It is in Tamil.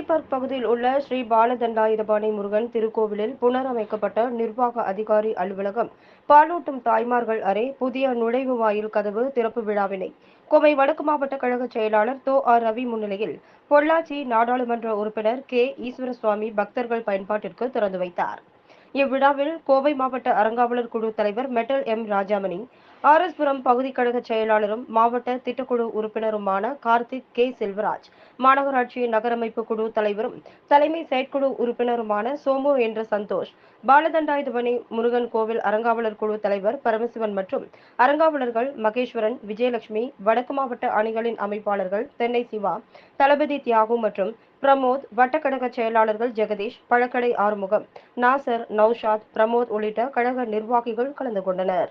காந்தி பார்க் பகுதியில் உள்ள ஸ்ரீ பாலதண்டாயுதபாணி முருகன் திருக்கோவிலில் புனரமைக்கப்பட்ட நிர்வாக அதிகாரி அலுவலகம் பாலூட்டும் தாய்மார்கள் அறை புதிய நுழைவு வாயில் கதவு திறப்பு விழாவினை. கோவை வடக்கு மாவட்ட கழக செயலாளர் தோ. ஆர். ரவி முன்னிலையில் பொள்ளாச்சி நாடாளுமன்ற உறுப்பினர் கே. ஈஸ்வரசுவாமி பக்தர்கள் பயன்பாட்டிற்கு திறந்து வைத்தார். இவ்விழாவில் கோவை மாவட்ட அறங்காவலர் குழு தலைவர் மெட்டல் எம். ராஜாமணி ஆர்எஸ்புரம் பகுதி கழக செயலாளரும் மாவட்ட திட்டக்குழு உறுப்பினருமான கார்த்திக் கே செல்வராஜ் மாநகராட்சி நகரமைப்பு குழு தலைவரும் தலைமை செயற்குழு உறுப்பினருமான சோமு என்ற சந்தோஷ் பாலதண்டாயுதபணி முருகன் கோவில் அறங்காவலர் குழு தலைவர் பரமசிவன் மற்றும் அறங்காவலர்கள் மகேஸ்வரன் விஜயலட்சுமி வடக்கு மாவட்ட அணிகளின் அமைப்பாளர்கள் தென்னை சிவா தளபதி தியாகு மற்றும் பிரமோத் வட்டக்கழக செயலாளர்கள் ஜெகதீஷ் பழக்கடை ஆறுமுகம் நாசர் நௌஷாத் பிரமோத் உள்ளிட்ட கழக நிர்வாகிகள் கலந்து கொண்டனர்.